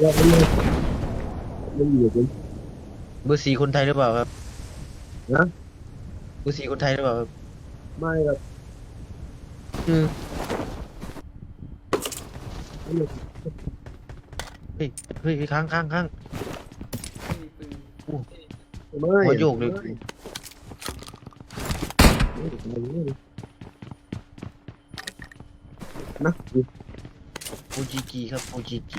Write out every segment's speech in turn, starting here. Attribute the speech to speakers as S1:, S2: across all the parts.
S1: เราไม่เลยไม่อยู่กัน
S2: เบอร์สี่คนไทยหรือเปล่าครับ
S1: นะ
S2: เบอร์สี่คนไทยหรือเปล่าครับ
S1: ไม่ครับ
S2: อืม
S1: ไม่เลย
S2: เฮ้ยเฮ้ยค้างค้างค้าง
S1: ไม่
S2: หัวโยกเลย
S1: นะ
S2: โอจีจีครับโอจีจี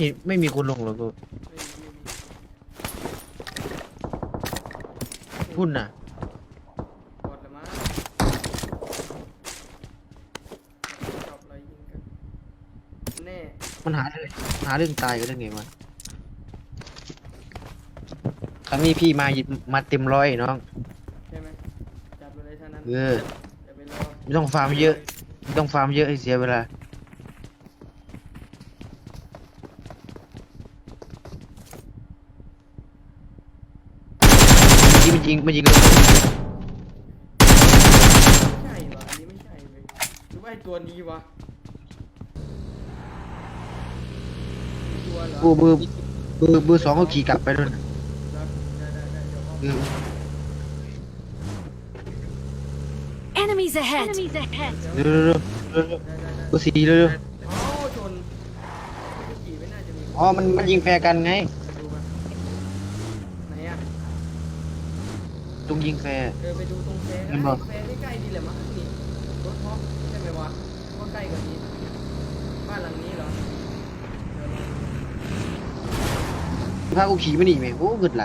S2: นี่ไม่มีคนลงหรอกกูพุ่นน่ะ
S3: กดละมั้งจบเลยยิงกันแน่
S2: มันหาเรื่องหาเรื่องตายกันได้ไงวะครั้งนี้พี่มาหยิบมาเต็มร้อยน้อง
S3: ใช่ไหมจับไปเลยเท่านั้น
S2: เออ
S3: อย่าไปรอ
S2: ไม่ต้องฟาร์มเยอะ ไม่ต้องฟาร์มเยอะให้เสียเวลา ยิงมันยิงมันยิงเลย
S3: ไม่ใช่วะอันนี้ไม่ใช่เลยหรือว่าไอตัวนี้วะตัวเหรอ
S2: กูเบอร์เบอร์เบอร์สองก็ขี่กลับไปด้วยนะ
S3: ได้ได้ได้เดี๋ยวเอา
S2: เออ
S4: Enemies ahead! Enemies ahead!
S2: เร็วเร็วเร็วเร็วเร็ว
S3: ได้ได้ได้
S2: เบอร์สี่เร็วเร็ว
S3: อ๋อชนไม่กี่ไม่น่าจะมี
S2: อ๋อมันมันยิงแฟร์กันไง
S3: ไปดูมาไหนอะ
S2: ตรงยิงแฟร์
S3: เดินไปดูตรงแฟร์
S2: เห็นปะ
S3: แฟร์ใกล้ๆดีแหละมั้งนี่รถท็อปใช่ไหมวะก็ใกล้กว่านี้ บ้านหลังนี้เหรอเดี๋ยวลอง
S2: พากูขี่มาหนีไหมโอ้เกิดไหล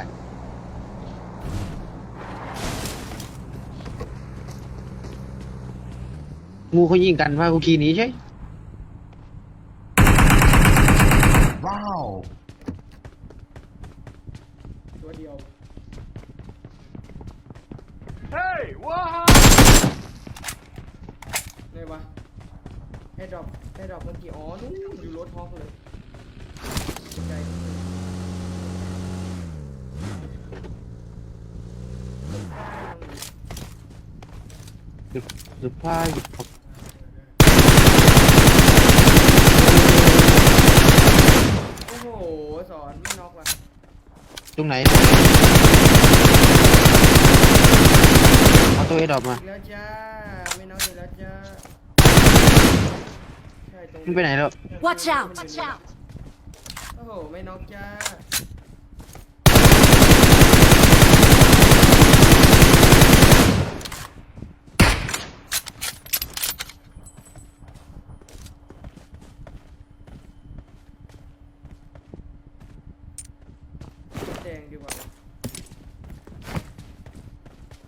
S2: งูเขายิงกันพากูขี่หนีใช่
S3: ตัวเดียว เฮ้ยว้าไอ้ดรอปไอ้ดรอปเมื่อ กี้อ๋อนู่นอยู่รถท็อกเลยใจ
S2: หรือพาหยิบ
S3: โอ้โห สอนไม่น็อกว่ะ
S2: ตรงไหน เอาตัวเอดออกมา
S3: อีกแล้วจ้า ไม่น็อกอีกแล้วจ้า ใช่ตรง
S2: มันไปไหนแล้ว
S4: Watch out! Watch out!
S3: โอ้โห ไม่น็อกจ้า แดงดีกว่า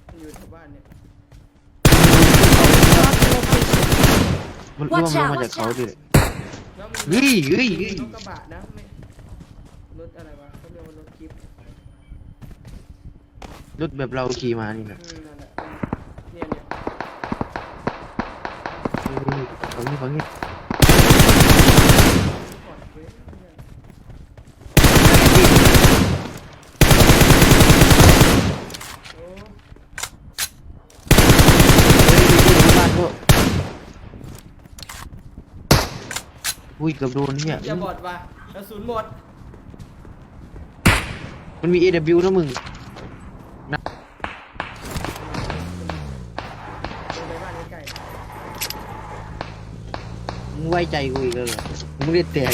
S3: มันอยู่แถวบ้านเนี่ย
S2: มัน
S4: Watch
S2: ร่วง
S4: out
S2: ลงมาจากเขาดิ
S3: แล้วมี
S2: เฮ้ยเฮ้ยเฮ้ย
S3: รถกระบะนะไม่รถอะไรวะเขาเรียกว่ารถจิ๊บ
S2: รถแบบเราขี่มานี่แหละ
S3: อืมนั่นแหละเนี่ยเนี่ย
S2: ฝั่งนี้ฝั่งนี้
S3: ก่อนเว้ยเนี่ยโอ้
S2: บ้านก็ อุ้ยเกือบโดนเนี่ย
S3: อย่าบอดว่ะกระสุนหมด
S2: มันมี AW นะมึงนะ
S3: ลงไปบ้านใกล้
S2: มึงไว้ใจกูอีกแล้วเหรอมึงเรียกแตก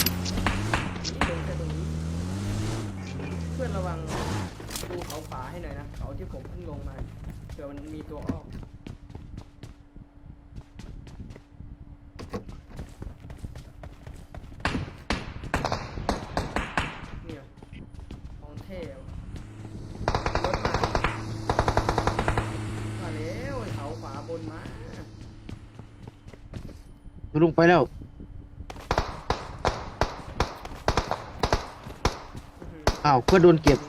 S3: ท่ว่ะรถมามาแล้วเขาขวาบนมา
S2: มันลงไปแล้ว
S3: อื้อหือ
S2: อ้าวเพื่อนโดนเก็บ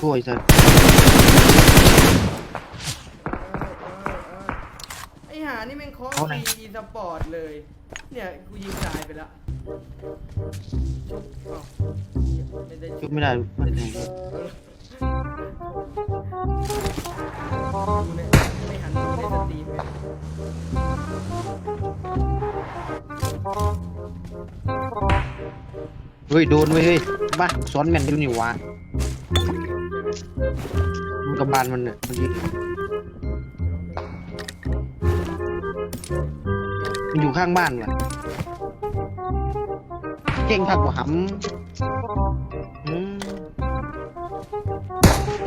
S2: โอ้ยสัส
S3: เออเออเออไอ้หานี่แม่งคอ
S2: เอาไหน
S3: มีอีสปอร์ตเลย เนี่ยกูยิงตายไปแล้วชุบอ้าวไม่ได้
S2: ชุ
S3: ชุ
S2: บบไม่ได้ไม่ได้
S3: ดูเนี่ยไม่หันดูในสตรีมเลย
S2: เฮ้ยโดนเว้ยเฮ้ยบ้าซ้อนแม่นอยู่นี่วะมันกับบานมันเนี่ยมันยิง มันอยู่ข้างบ้านว่ะ เก่งผักกว่าหำอืม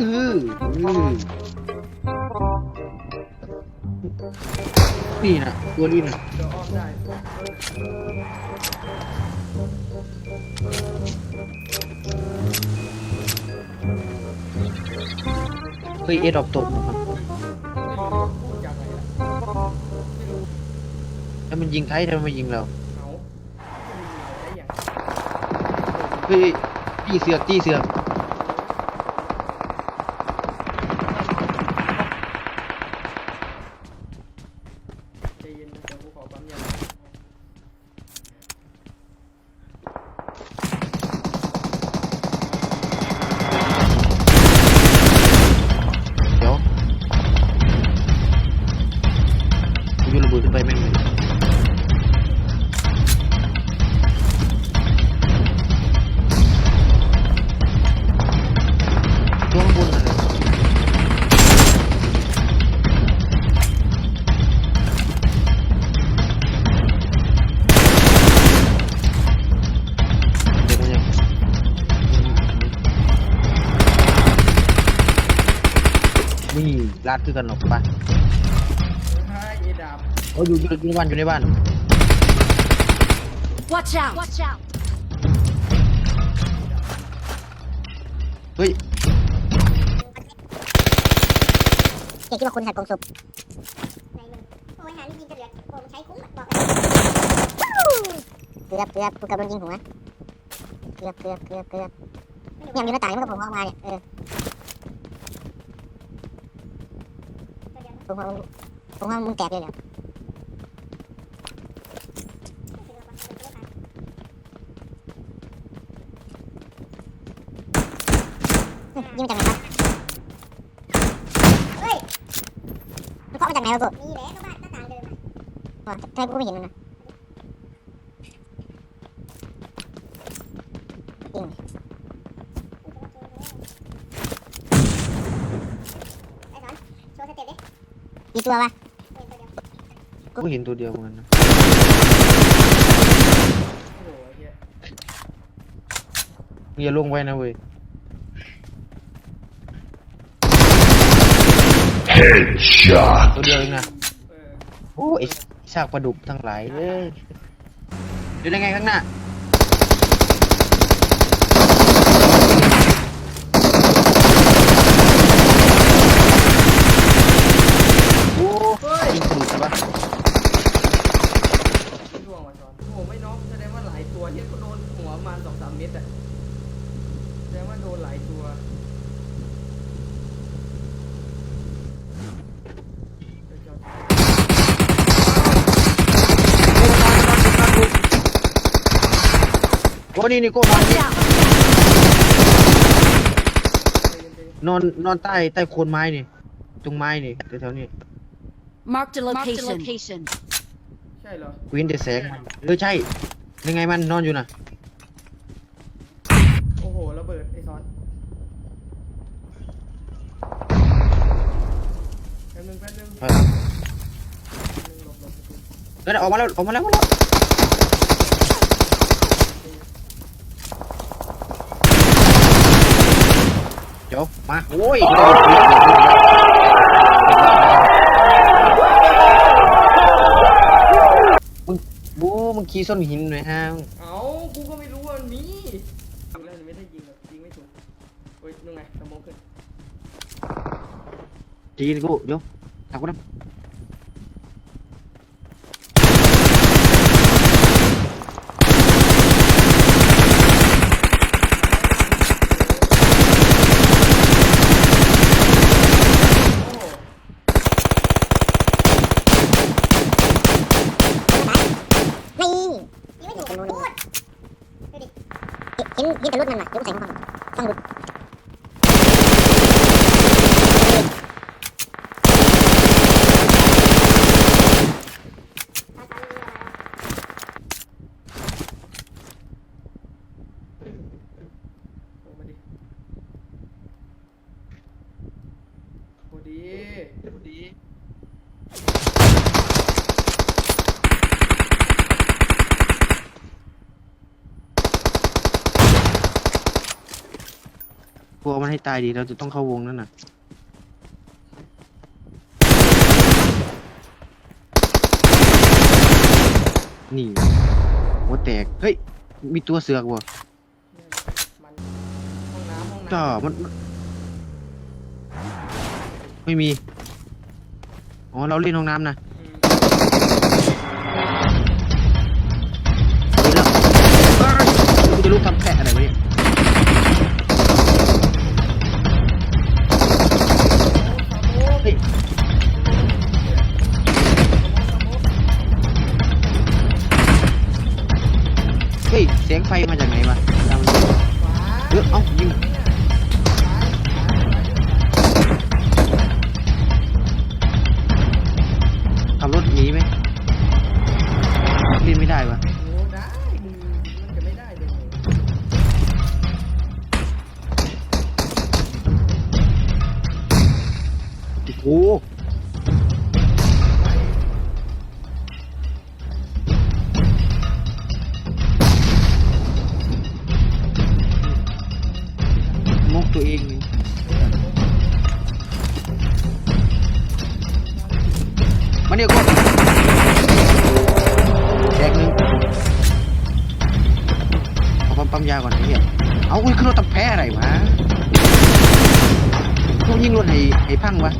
S2: อืออือนี่นะตัวนี้นะ
S3: เฮ้
S2: ยเอ็ดออฟตกนะครับ
S3: มัน
S2: ยิงไทยทำไมไม่ยิงเรา
S3: เขาจะมีอะไรได้อย่าง
S2: เฮ้ยจี้เสือกจี้เสือก คือกันหรอกปะ
S3: ถ้าเอดาบ
S2: เขาอยู่อยู่ในบ้านอยู่ในบ้าน
S4: Watch out! Watch out!
S2: เฮ้ย
S5: เจ๊คิดว่าคุณหัดกองศพไหนมึงโอ้ยหานี่ยิงกระเดือกโอ้ใช้คุ้มบอกเกือบเกือบกูกำลังยิงหัวเกือบเกือบเกือบเกือบเนี่ยมีหน้าต่างมันก็ผมออกมาเนี่ยเออ ผมว่าผมว่ามึงแตกเลยเนี่ยยิงมาจากไหนครับเฮ้ยมันเคาะมาจากไหนวะกูมีแหละก็บ้านหน้าต่างเดิมอ๋อทำไมกูไม่เห็นมันนะยิงไอ้สอนโชว์สเต็ปดิ กี่ตัววะ
S2: กูเห็นตัวเดียวเหมือนกันนะ
S3: โอ้โหไอ้เหี้ย
S2: มึงอย่าลงไว้นะเว้ย
S6: Headshot.
S2: ตัวเดียวเองนะ
S3: เออ
S2: โอ้ไอ้ซากปลาดุกทั้งหลายเอ้ยเดี๋ยวได้ไงข้างหน้า โอ้
S3: เฮ้ย
S2: ยิงปลุกใช่ปะ
S3: ไม่ร่วงว่ะจอนโอ้โหไม่น็อกแสดงว่าหลายตัวที่ก็โดนหัวประมาณ สองสามเม็ดอะแสดงว่าโดนหลายตัวเดี๋ยวจอน
S2: โอ้นี่นี่โก้นอน
S4: Watch
S2: นี่
S4: out!
S3: ใจเย็นใจเย็น
S2: นอนนอนใต้ใต้โคนไม้นี่ตรงไม้นี่แถวๆนี้
S4: Marked a location.
S3: ใช่เหรอ
S2: กูเห็นแต่แสงมันเออใช่ยังไงมันนอนอยู่น่ะ
S3: โอ้โหระเบิดไอ้ซอนแป๊บนึงแป๊บนึง
S2: ไป
S3: แป๊บนึงหลบหลบหลบ
S2: เออออกมาแล้วออกมาแล้วออกมาแล้วเดี๋ยวมาโอ้ยมึงบูมึงขี่ส้นหินหน่อยฮะ
S3: เอ้ากูก็ไม่รู้ว่ามันมีแล้วไม่ได้ยิงหรอกยิงไม่ถูกเฮ้ยนู่นไงสมองขึ้น
S2: จีนกูเดี๋ยว ทำกูนะ
S5: ยิงแต่รุ่นนั่นน่ะเดี๋ยวกูใส่ของฟังต้องรุ่น
S3: โอ้มาดิโอ้ดีโอ้ดี
S2: กลัวมันให้ตายดีเราจะต้องเข้าวงนั่นน่ะนี่หัวแตกเฮ้ยมีตัวเสือกว่ะ
S3: มันห้องน้ำห้องน้ำ
S2: จ้ามันมัน ไม่มีอ๋อเราเล่นห้องน้ำนะ ตัวเองนี่มาเดี๋ยวก่อนแจกหนึ่งเอาปั๊มปั๊มยาก่อนเหี้ยเอาอุ้ยขึ้นรถตะแพ้อะไรวะพวกยิงรถให้ให้พังวะ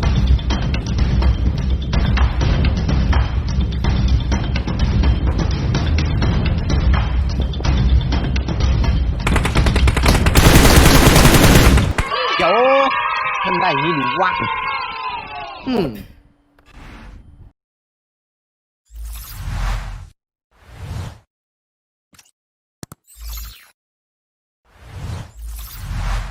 S2: อืม